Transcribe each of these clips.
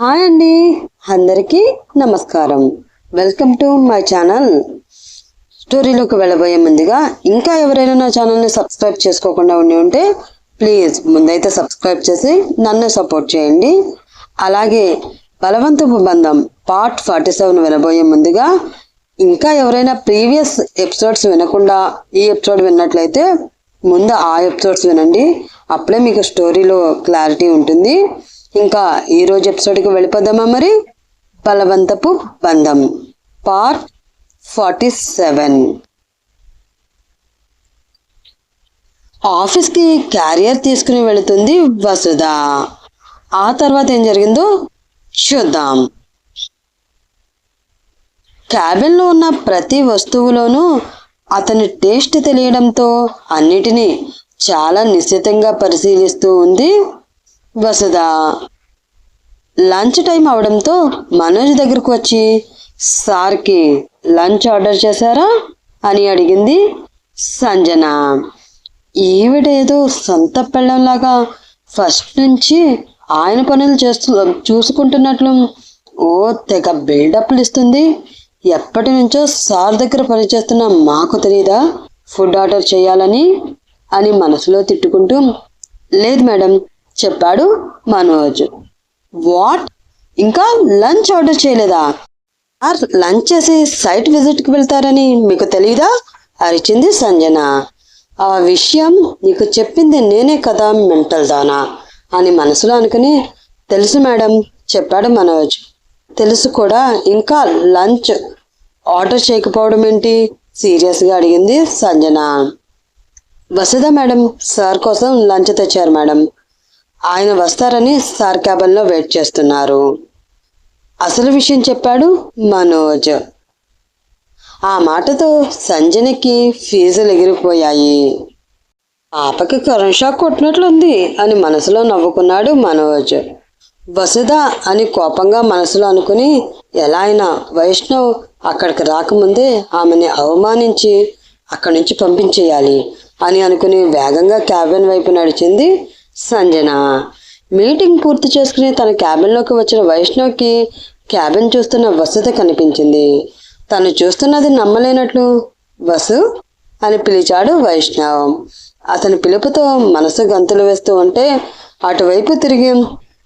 Hi అండి. అందరికీ నమస్కారం. Welcome to my channel. స్టోరీలోకి వెళ్ళబోయే ముందుగా ఇంకా ఎవరైనా నా ఛానల్ని సబ్స్క్రైబ్ చేసుకోకుండా ఉండి ఉంటే ప్లీజ్ ముందైతే సబ్స్క్రైబ్ చేసి నన్ను సపోర్ట్ చేయండి. అలాగే బలవంతపు బంధం పార్ట్ ఫార్టీ సెవెన్ వినబోయే ముందుగా ఇంకా ఎవరైనా ప్రీవియస్ ఎపిసోడ్స్ వినకుండా ఈ ఎపిసోడ్ విన్నట్లయితే ముందు ఆ ఎపిసోడ్స్ వినండి. అప్పుడే మీకు స్టోరీలో క్లారిటీ ఉంటుంది. ఇంకా ఈ రోజు ఎపిసోడ్కి వెళ్ళిపోదామా మరి? బలవంతపు బంధం. పార్ట్ ఫార్టీ సెవెన్ ఆఫీస్కి క్యారియర్ తీసుకుని వెళుతుంది వసుధ. ఆ తర్వాత ఏం జరిగిందో చూద్దాం. క్యాబిన్లో ఉన్న ప్రతి వస్తువులోనూ అతని టేస్ట్ తెలియడంతో అన్నిటినీ చాలా నిశ్చితంగా పరిశీలిస్తూ ఉంది వసుధ లంచ్ టైం అవడంతో మనోజ్ దగ్గరకు వచ్చి సార్కి లంచ్ ఆర్డర్ చేశారా? అని అడిగింది సంజన. ఈవిడేదో సొంత పెళ్ళంలాగా ఫస్ట్ నుంచి ఆయన పనులు చేస్తు చూసుకుంటున్నట్లు ఓ తెగ బిల్డప్లు ఇస్తుంది. ఎప్పటి నుంచో సార్ దగ్గర పనిచేస్తున్న మాకు తెలీదా? ఫుడ్ ఆర్డర్ చేయాలని అని మనసులో తిట్టుకుంటూ లేదు మేడం చెప్పాడు మనోజ్. వాట్? ఇంకా లంచ్ ఆర్డర్ చేయలేదా? సార్ లంచ్ చేసి సైట్ విజిట్కి వెళ్తారని మీకు తెలియదా అరిచింది సంజన. ఆ విషయం నీకు చెప్పింది నేనే కదా మెంటల్ దానా? అని మనసులో అనుకుని తెలుసు మేడం చెప్పాడు మనోజ్. తెలుసు కూడా ఇంకా లంచ్ ఆర్డర్ చేయకపోవడం ఏంటి? సీరియస్గా అడిగింది సంజన. వసుధ మేడం సార్ కోసం లంచ్ తెచ్చారు మేడం. ఆయన వస్తారని సార్ క్యాబిన్లో వెయిట్ చేస్తున్నారు. అసలు విషయం చెప్పాడు మనోజ్. ఆ మాటతో సంజనకి ఫీజులు ఎగిరిపోయాయి. పాపకి కరెంట్ షాక్ కొట్టినట్లుంది అని మనసులో నవ్వుకున్నాడు మనోజ్. వసుధ అని కోపంగా మనసులో అనుకుని ఎలా అయినా వైష్ణవ్ అక్కడికి రాకముందే ఆమెని అవమానించి అక్కడి నుంచి పంపించేయాలి అని అనుకుని వేగంగా క్యాబిన్ వైపు నడిచింది సంజన మీటింగ్ పూర్తి చేసుకుని తన క్యాబిన్లోకి వచ్చిన వైష్ణవ్కి క్యాబిన్ చూస్తున్న వసుత కనిపించింది. తను చూస్తున్నది నమ్మలేనట్లు వసు? అని పిలిచాడు వైష్ణవ్. అతని పిలుపుతో మనసు గంతులు వేస్తూ ఉంటే అటువైపు తిరిగి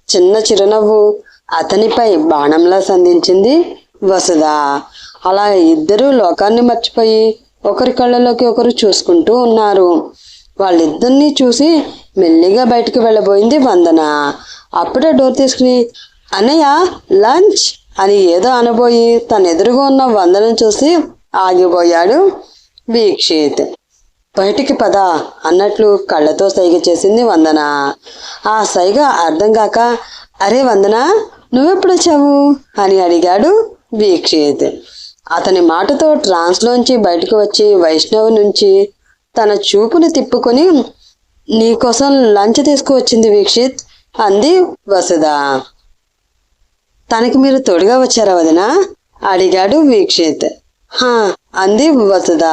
చిన్న చిరునవ్వు అతనిపై బాణంలా సంధించింది వసుధ అలా ఇద్దరూ లోకాన్ని మర్చిపోయి ఒకరి కళ్ళలోకి ఒకరు చూసుకుంటూ ఉన్నారు. వాళ్ళిద్దరినీ చూసి మెల్లిగా బయటికి వెళ్ళబోయింది వందన. అప్పుడే డోర్ తీసుకుని అన్నయ్య లంచ్? అని ఏదో అనబోయి తన ఎదురుగా ఉన్న వందనం చూసి ఆగిపోయాడు వీక్షిత్. బయటికి పద అన్నట్లు కళ్ళతో సైగ చేసింది వందన. ఆ సైగ అర్థం కాక అరే వందన నువ్వెప్పుడొచ్చావు? అని అడిగాడు వీక్షిత్. అతని మాటతో ట్రాన్స్లోంచి బయటకు వచ్చి వైష్ణవ్ నుంచి తన చూపుని తిప్పుకొని నీకోసం లంచ్ తీసుకువచ్చింది వీక్షిత్. అంది వసుధ. తనకి మీరు తోడుగా వచ్చారా వదినా? అడిగాడు వీక్షిత్. హా అంది వసుధ.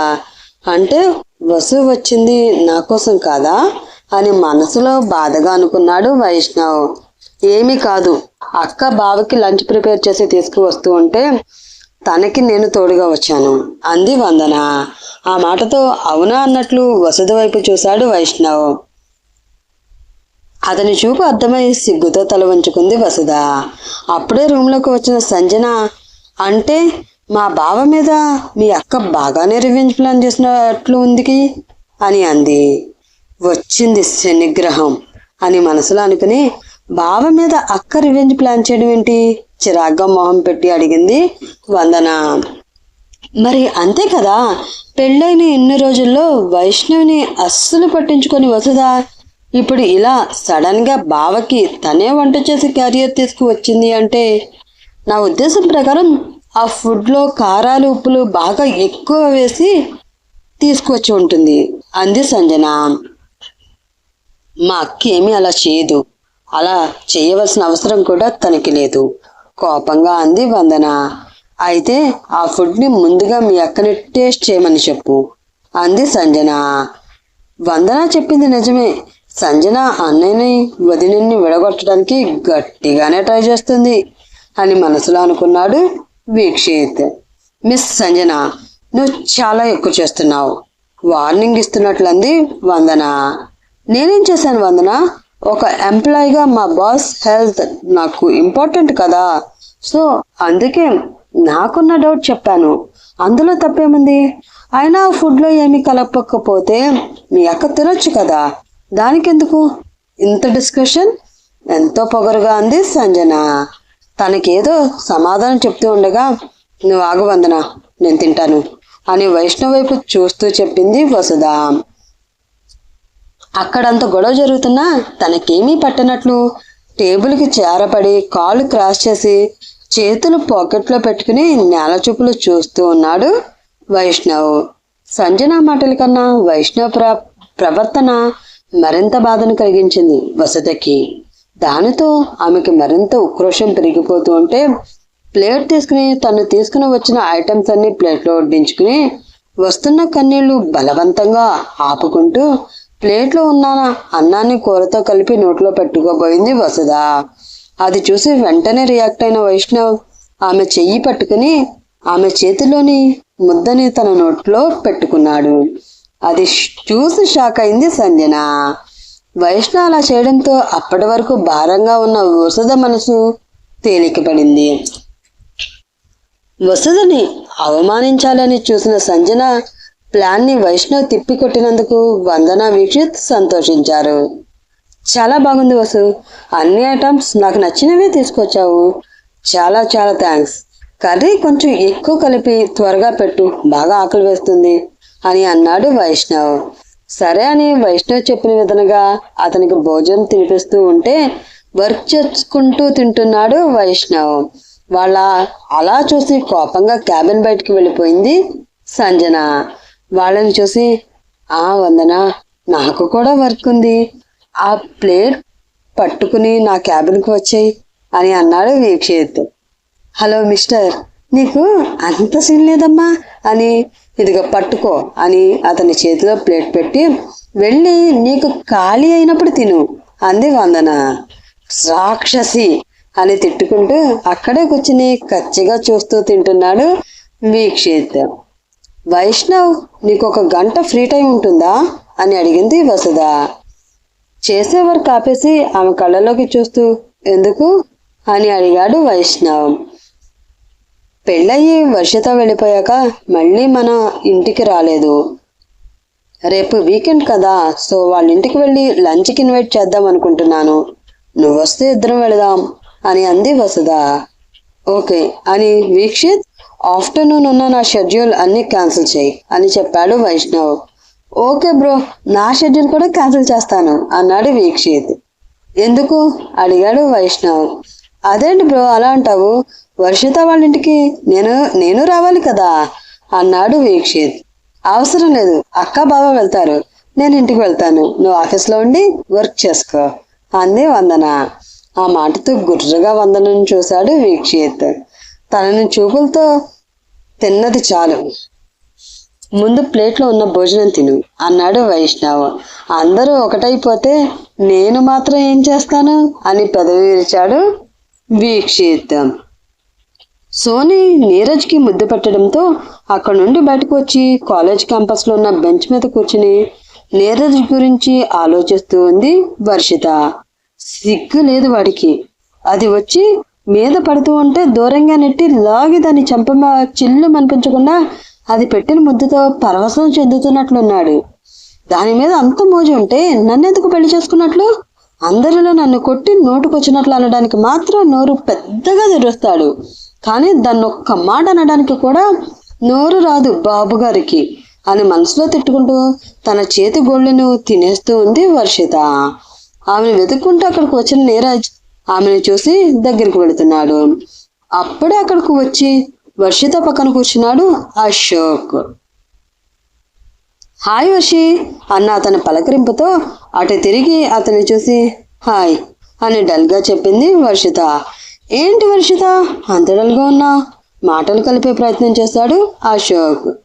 అంటే వసు వచ్చింది నా కోసం కాదా? అని మనసులో బాధగా అనుకున్నాడు వైష్ణవ్. ఏమీ కాదు. అక్క బావకి లంచ్ ప్రిపేర్ చేసి తీసుకువస్తూ ఉంటే తనకి నేను తోడుగా వచ్చాను అంది వందన. ఆ మాటతో అవునా అన్నట్లు వసతి వైపు చూశాడు వైష్ణవ్. అతని చూపు అర్థమై సిగ్గుతో తల వంచుకుంది వసుధ. అప్పుడే రూమ్లోకి వచ్చిన సంజన అంటే మా బావ మీద మీ అక్క బాగానే రివెంజ్ ప్లాన్ చేసినట్లు ఉందికి? అని అంది. వచ్చింది శనిగ్రహం అని మనసులో అనుకుని బావ మీద అక్క రివెంజ్ ప్లాన్ చేయడం ఏంటి? చిరాగ్గా మొహం పెట్టి అడిగింది వందన. మరి అంతే కదా పెళ్ళైన ఇన్ని రోజుల్లో వైష్ణవిని అస్సలు పట్టించుకొని వసుదా ఇప్పుడు ఇలా సడన్గా బావకి తనే వంట చేసి క్యారియర్ తీసుకువచ్చింది అంటే నా ఉద్దేశం ప్రకారం ఆ ఫుడ్లో కారాలు ఉప్పులు బాగా ఎక్కువ వేసి తీసుకువచ్చి ఉంటుంది. అంది సంజన. మా అక్క ఏమీ అలా చేయదు. అలా చేయవలసిన అవసరం కూడా తనకి లేదు. కోపంగా అంది వందన. అయితే ఆ ఫుడ్ని ముందుగా మీ అక్కని టేస్ట్ చేయమని చెప్పు అంది సంజన. వందన చెప్పింది నిజమే. సంజన అన్నయ్యని వదినని విడగొట్టడానికి గట్టిగానే ట్రై చేస్తుంది అని మనసులో అనుకున్నాడు వీక్షిత్. మిస్ సంజన నువ్వు చాలా ఎక్కువ చేస్తున్నావు. వార్నింగ్ ఇస్తున్నట్లంది వందన. నేనేం చేశాను వందన? ఒక ఎంప్లాయీగా మా బాస్ హెల్త్ నాకు ఇంపార్టెంట్ కదా. సో అందుకే నాకున్న డౌట్ చెప్పాను. అందులో తప్పేముంది? అయినా ఫుడ్లో ఏమీ కలపకపోతే మీ అక్క తినొచ్చు కదా. దానికెందుకు? ఇంత డిస్కషన్? ఎంతో పొగరుగా అంది సంజన. తనకేదో సమాధానం చెప్తూ ఉండగా నువ్వు ఆగువందన నేను తింటాను అని వైష్ణవ్ వైపు చూస్తూ చెప్పింది వసుధ. అక్కడంత గొడవ జరుగుతున్నా తనకేమీ పట్టనట్లు? టేబుల్కి చేరపడి కాళ్ళు క్రాస్ చేసి చేతులు పాకెట్లో పెట్టుకుని నేల చూపులు చూస్తూ ఉన్నాడు వైష్ణవ్. సంజన మాటల కన్నా వైష్ణవ్ ప్ర ప్రవర్తన మరింత బాధను కలిగించింది వసతకి దానితో ఆమెకి మరింత ఉక్రోషం పెరిగిపోతూ ఉంటే ప్లేట్ తీసుకుని తను తీసుకుని వచ్చిన ఐటమ్స్ అన్ని ప్లేట్లో వడ్డించుకుని వస్తున్న కన్నీళ్ళు బలవంతంగా ఆపుకుంటూ ప్లేట్లో ఉన్న అన్నాన్ని కూరతో కలిపి నోట్లో పెట్టుకోబోయింది వసుధ. అది చూసి వెంటనే రియాక్ట్ అయిన వైష్ణవ్ ఆమె చెయ్యి పట్టుకుని ఆమె చేతిలోని ముద్దని తన నోట్లో పెట్టుకున్నాడు. అది చూసి షాక్ అయింది సంజన. వైష్ణ అలా చేయడంతో అప్పటి వరకు భారంగా ఉన్న వసుధ మనసు తేలికపడింది వసుధని అవమానించాలని చూసిన సంజన ప్లాన్ని వైష్ణవ్ తిప్పికొట్టినందుకు వందన వీక్షిత్ సంతోషించారు. చాలా బాగుంది వసు. అన్ని ఐటమ్స్ నాకు నచ్చినవే తీసుకొచ్చావు. చాలా చాలా థ్యాంక్స్. కర్రీ కొంచెం ఎక్కువ కలిపి త్వరగా పెట్టు. బాగా ఆకలి వేస్తుంది. అని అన్నాడు వైష్ణవ్. సరే అని వైష్ణవ్ చెప్పిన విధంగా అతనికి భోజనం తినిపిస్తూ ఉంటే వర్క్ చేసుకుంటూ తింటున్నాడు వైష్ణవ్. వాళ్ళ అలా చూసి కోపంగా క్యాబిన్ బయటికి వెళ్ళిపోయింది సంజన. వాళ్ళని చూసి ఆ వందన నాకు కూడా వర్క్ ఉంది. ఆ ప్లేట్ పట్టుకుని నా క్యాబిన్కి వచ్చాయి అని అన్నాడు వీక్షిత్. హలో మిస్టర్ నీకు అంత సీన్ లేదమ్మా అని ఇదిగో పట్టుకో అని అతని చేతిలో ప్లేట్ పెట్టి వెళ్ళి నీకు ఖాళీ అయినప్పుడు తిను. అంది వందన. రాక్షసి అని తిట్టుకుంటూ అక్కడే కూర్చుని కచ్చిగా చూస్తూ తింటున్నాడు వీక్షిత్. వైష్ణవ్ నీకు ఒక గంట ఫ్రీ టైం ఉంటుందా? అని అడిగింది వసుధ. చేసే వర్క్ ఆపేసి ఆమె కళ్ళలోకి చూస్తూ ఎందుకు? అని అడిగాడు వైష్ణవ్. పెళ్ళయి వర్షిత వెళ్ళిపోయాక మళ్ళీ మన ఇంటికి రాలేదు. రేపు వీకెండ్ కదా సో వాళ్ళ ఇంటికి వెళ్ళి లంచ్కి ఇన్వైట్ చేద్దాం అనుకుంటున్నాను. నువ్వు వస్తే ఇద్దరం వెళదాం అని అంది వసుధ. ఓకే అని వీక్షిత్ ఆఫ్టర్నూన్ ఉన్న నా షెడ్యూల్ అన్ని క్యాన్సిల్ చేయి అని చెప్పాడు వైష్ణవ్. ఓకే బ్రో నా షెడ్యూల్ కూడా క్యాన్సిల్ చేస్తాను అన్నాడు వీక్షిత్. ఎందుకు? అడిగాడు వైష్ణవ్. అదేంటి బ్రో అలా అంటావు? వర్షిత వాళ్ళ ఇంటికి నేను నేను రావాలి కదా? అన్నాడు వీక్షిత్. అవసరం లేదు అక్క బావ వెళ్తారు. నేను ఇంటికి వెళ్తాను. నువ్వు ఆఫీస్లో ఉండి వర్క్ చేసుకో అంది వందన. ఆ మాటతో గుర్రగా వందనను చూశాడు వీక్షిత్. తనని చూపులతో తిన్నది చాలు. ముందు ప్లేట్లో ఉన్న భోజనం తిను అన్నాడు వైష్ణవ్. అందరూ ఒకటైపోతే నేను మాత్రం ఏం చేస్తాను? అని పెదవి విరిచాడు వీక్షిద్దాం. సోనీ నీరజ్కి ముద్దు పెట్టడంతో అక్కడ నుండి బయటకు వచ్చి కాలేజ్ క్యాంపస్లో ఉన్న బెంచ్ మీద కూర్చుని నీరజ్ గురించి ఆలోచిస్తూ ఉంది వర్షిత. సిగ్గు లేదు వాడికి. అది వచ్చి మీద పడుతూ ఉంటే దూరంగా నెట్టి లాగి దాన్ని చంప చిల్లు అనిపించకుండా అది పెట్టిన ముద్దుతో పరవశం చెందుతున్నట్లున్నాడు. దాని మీద అంత మోజు ఉంటే నన్నెందుకు పెళ్ళి చేసుకున్నట్లు? అందరిలో నన్ను కొట్టి నోటుకొచ్చినట్లు అనడానికి మాత్రం నోరు పెద్దగా తెరుస్తాడు. కానీ దాన్ని ఒక్క మాట అనడానికి కూడా నోరు రాదు బాబుగారికి అని మనసులో తిట్టుకుంటూ తన చేతి గోళ్ళను తినేస్తూ ఉంది వర్షిత. ఆమెను వెతుక్కుంటూ అక్కడికి వచ్చిన నీరజ్ ఆమెను చూసి దగ్గరికి వెళుతున్నాడు. అప్పుడే అక్కడికి వచ్చి వర్షిత పక్కన కూర్చున్నాడు అశోక్. హాయ్ వర్షి అన్న అతని పలకరింపుతో అటు తిరిగి అతన్ని చూసి హాయ్ అని డల్గా చెప్పింది వర్షిత. ఏంటి వర్షిత? అంత డల్గా ఉన్నా? మాటలు కలిపే ప్రయత్నం చేశాడు అశోక్.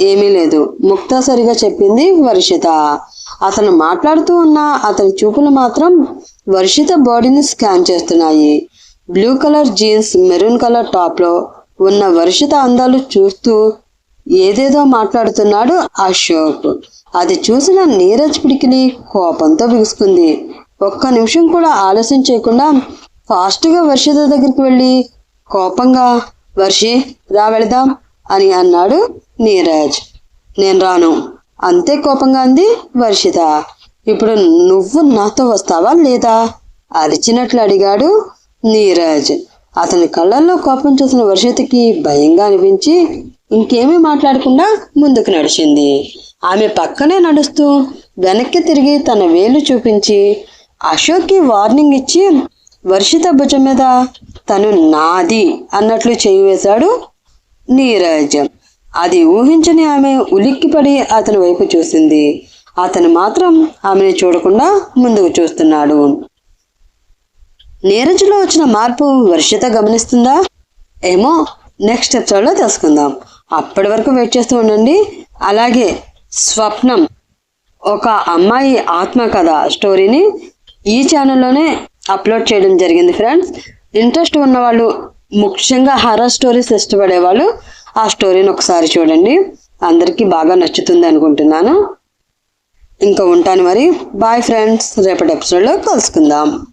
ఏమీ లేదు ముక్తా సరిగా చెప్పింది వర్షిత. అతను మాట్లాడుతూ ఉన్న అతని చూపులు మాత్రం వర్షిత బాడీని స్కాన్ చేస్తున్నాయి. Blue colour jeans maroon colour టాప్లో ఉన్న వర్షిత అందాలు చూస్తూ ఏదేదో మాట్లాడుతున్నాడు అశోక్. అది చూసిన నీరజ్ పిడికిలి కోపంతో బిగుసుకుంది. ఒక్క నిమిషం కూడా ఆలస్యం చేయకుండా ఫాస్ట్గా వర్షిత దగ్గరికి వెళ్ళి కోపంగా? వర్షి రా వెళదాం అని అన్నాడు నీరజ్. నేను రాను. అంతే కోపంగా అంది వర్షిత. ఇప్పుడు నువ్వు నాతో వస్తావా లేదా? అరిచినట్లు అడిగాడు నీరజ్. అతని కళ్ళల్లో కోపం చూసిన వర్షితకి భయంగా అనిపించి ఇంకేమీ మాట్లాడకుండా ముందుకు నడిచింది. ఆమె పక్కనే నడుస్తూ వెనక్కి తిరిగి తన వేలు చూపించి అశోక్కి వార్నింగ్ ఇచ్చి వర్షిత భుజం మీద తను నాది అన్నట్లు చేయి వేశాడు నీరజ్. అది ఊహించని ఆమె ఉలిక్కిపడి అతని వైపు చూసింది. అతను మాత్రం ఆమెను చూడకుండా ముందుకు చూస్తున్నాడు. నీరజ్లో వచ్చిన మార్పు వర్షిత గమనిస్తుందా? ఏమో నెక్స్ట్ ఎపిసోడ్లో తెలుసుకుందాం. అప్పటి వరకు వెయిట్ చేస్తూ ఉండండి. అలాగే స్వప్నం ఒక అమ్మాయి ఆత్మకథ స్టోరీని ఈ ఛానల్లోనే అప్లోడ్ చేయడం జరిగింది ఫ్రెండ్స్. ఇంట్రెస్ట్ ఉన్నవాళ్ళు ముఖ్యంగా హర్రర్ స్టోరీస్ ఇష్టపడే వాళ్ళు ఆ స్టోరీని ఒకసారి చూడండి. అందరికీ బాగా నచ్చుతుంది అనుకుంటున్నాను. ఇంకా ఉంటాను మరి. Bye friends. రేపటి ఎపిసోడ్లో కలుసుకుందాం.